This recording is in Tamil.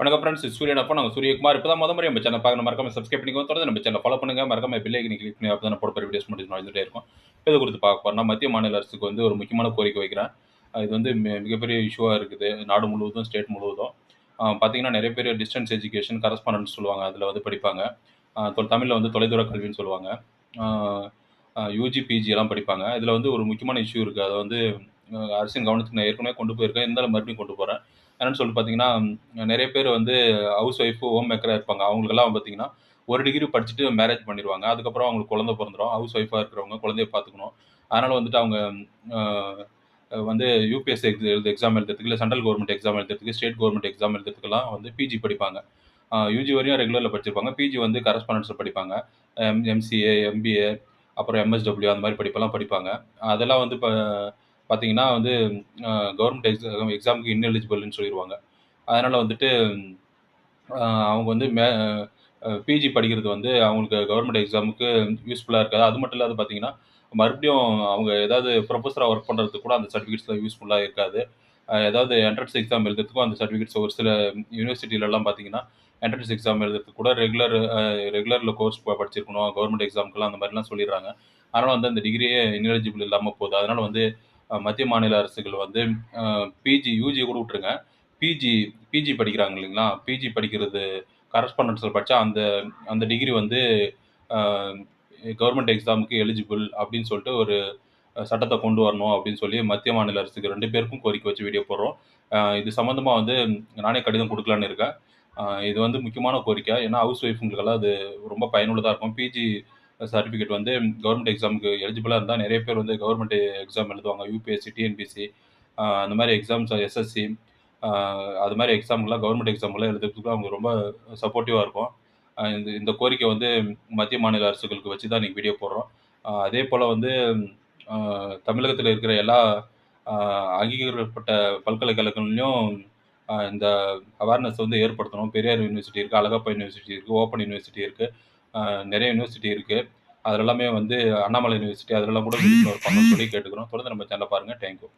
வணக்கம் ஃப்ரெண்ட்ஸ் சூரியன். அப்போ நாங்கள் சூரியகுமார் இப்போ தான் முத முறை நம்ம சேனல் பார்க்கணும். மறக்காம சப்ஸ்கிரைப் பண்ணிக்கோ தொடர்ந்து நம்ம சேனல் ஃபாலோ பண்ணுங்கள் மறக்காம பில்லை கிளிக் பண்ணி அப்போ தான் போட்டு வீடியோஸ் மட்டும் இருக்கும். இதை குறித்து பார்க்க போனால் மத்திய மாநில அரசுக்கு வந்து ஒரு முக்கியமான கோரிக்கை வைக்கிறேன். இது வந்து மிகப்பெரிய இஷ்யூவாக இருக்குது. நாடு முழுவதும் ஸ்டேட் முழுவதும். பார்த்தீங்கன்னா நிறைய பேர் டிஸ்டன்ஸ் எஜுகேஷன் கரஸ்பாண்டன்ஸ் சொல்லுவாங்க. அதில் வந்து படிப்பாங்க. தமிழில் வந்து தொலைதூர கல்வின்னு சொல்லுவாங்க. யூஜி பிஜி எல்லாம் படிப்பாங்க. இதில் வந்து ஒரு முக்கியமான இஷ்யூ இருக்குது அதை வந்து அரசின் கவனத்துக்கு நான் ஏற்கனவே கொண்டு போயிருக்கேன். இருந்தாலும் மறுபடியும் கொண்டு போகிறேன் என்னன்னு சொல்லிட்டு பார்த்தீங்கன்னா நிறைய பேர் வந்து ஹவுஸ் ஒய்ஃபு ஹோம் மேக்கராக இருப்பாங்க. அவங்களுக்கெல்லாம் பார்த்தீங்கன்னா ஒரு டிகிரி படிச்சுட்டு மேரேஜ் பண்ணிடுவாங்க. அதுக்கப்புறம் அவங்களுக்கு குழந்தை பிறந்துடும் ஹவுஸ் ஒய்ஃபாக இருக்கிறவங்க குழந்தைய பார்த்துக்கணும். அதனால் வந்துட்டு அவங்க வந்து யூபிஎஸ்சி எழுது எக்ஸாம் எழுதுறதுக்கு இல்லை சென்ட்ரல் கவர்மெண்ட் எக்ஸாம் எழுதுறதுக்கு ஸ்டேட் கவர்மெண்ட் எக்ஸாம் எழுதுறதுக்குலாம் வந்து பிஜி படிப்பாங்க. யூஜி வரையும் ரெகுலரில் படிச்சிருப்பாங்க. பிஜி வந்து கரஸ்பாண்டன்ஸில் படிப்பாங்க. எம் எம்சிஏ எம்பிஏ அப்புறம் எம்எஸ்டபிள்யூ அந்த மாதிரி படிப்பெல்லாம் படிப்பாங்க. அதெல்லாம் வந்து இப்போ பார்த்தீங்கன்னா வந்து கவர்மெண்ட் எக்ஸாம் எக்ஸாமுக்கு இன்எலிஜிபிள்னு சொல்லிடுவாங்க அதனால் வந்துட்டு அவங்க வந்து மே பிஜி படிக்கிறது வந்து அவங்களுக்கு கவர்மெண்ட் எக்ஸாமுக்கு யூஸ்ஃபுல்லாக இருக்காது. அது மட்டும் இல்லாத பார்த்தீங்கன்னா மறுபடியும் அவங்க ஏதாவது ப்ரொஃபஸராக ஒர்க் பண்ணுறதுக்கு கூட அந்த சர்டிஃபிகேட்ஸ்லாம் யூஸ்ஃபுல்லாக இருக்காது. ஏதாவது என்ட்ரன்ஸ் எக்ஸாம் எழுதுறதுக்கும் அந்த சர்டிஃபிகேட்ஸ் ஒரு சில யூனிவர்சிட்டிலலாம் பார்த்தீங்கன்னா என்ட்ரன்ஸ் எக்ஸாம் எழுதுறதுக்கு கூட ரெகுலர் ரெகுலரில் கோர்ஸ் படிச்சிருக்கணும். கவர்மெண்ட் எக்ஸாமுக்குலாம் அந்த மாதிரிலாம் சொல்லிடுறாங்க. அதனால் வந்து அந்த டிகிரியே இன்எலிஜிபிள் இல்லாமல் போகுது. அதனால் வந்து மத்திய மாநில அரசுகள் வந்து பிஜி யூஜி கூட விட்டுருங்க. பிஜி பிஜி படிக்கிறாங்க இல்லைங்களா? பிஜி படிக்கிறது கரஸ்பாண்டன்ஸில் படித்தா அந்த அந்த டிகிரி வந்து கவர்மெண்ட் எக்ஸாமுக்கு எலிஜிபிள் அப்படின்னு சொல்லிட்டு ஒரு சட்டத்தை கொண்டு வரணும் அப்படின்னு சொல்லி மத்திய மாநில அரசுக்கு ரெண்டு பேருக்கும் கோரிக்கை வச்சு வீடியோ போடுறோம். இது சம்மந்தமாக வந்து நானே கடிதம் கொடுக்கலான்னு இருக்கேன். இது வந்து முக்கியமான கோரிக்கை. ஏன்னா ஹவுஸ் ஒய்ஃபுங்களுக்கெல்லாம் அது ரொம்ப பயனுள்ளதாக இருக்கும். பிஜி சர்டிஃபிகேட் வந்து கவர்மெண்ட் எக்ஸாமுக்கு எலிஜிபிளாக இருந்தால் நிறைய பேர் வந்து கவர்மெண்ட் எக்ஸாம் எழுதுவாங்க. யூபிஎஸ்சி டிஎன்பிசி அந்த மாதிரி எக்ஸாம்ஸ் எஸ்எஸ்சி அது மாதிரி எக்ஸாம்லாம் கவர்மெண்ட் எக்ஸாம்லாம் எழுதுறதுக்கு அவங்க ரொம்ப சப்போர்ட்டிவாக இருக்கும். இந்த இந்த கோரிக்கை வந்து மத்திய மாநில அரசுகளுக்கு வச்சு தான் இன்றைக்கி வீடியோ போடுறோம். அதே போல் வந்து தமிழகத்தில் இருக்கிற எல்லா அங்கீகரிக்கப்பட்ட பல்கலைக்கழகங்கள்லையும் இந்த அவேர்னஸ் வந்து ஏற்படுத்தணும். பெரியார் யூனிவர்சிட்டி இருக்குது அழகப்பா யூனிவர்சிட்டி இருக்குது ஓப்பன் யூனிவர்சிட்டி இருக்குது நிறைய யூனிவர்சிட்டி இருக்குது அதில் எல்லாமே வந்து அண்ணாமலை யூனிவர்சிட்டி அதிலெல்லாம் கூட விழிப்புணர்வு பண்ணணும்னு சொல்லி கேட்டுக்கிறோம். தொடர்ந்து நம்ம சேனலை பாருங்கள் தேங்க்யூ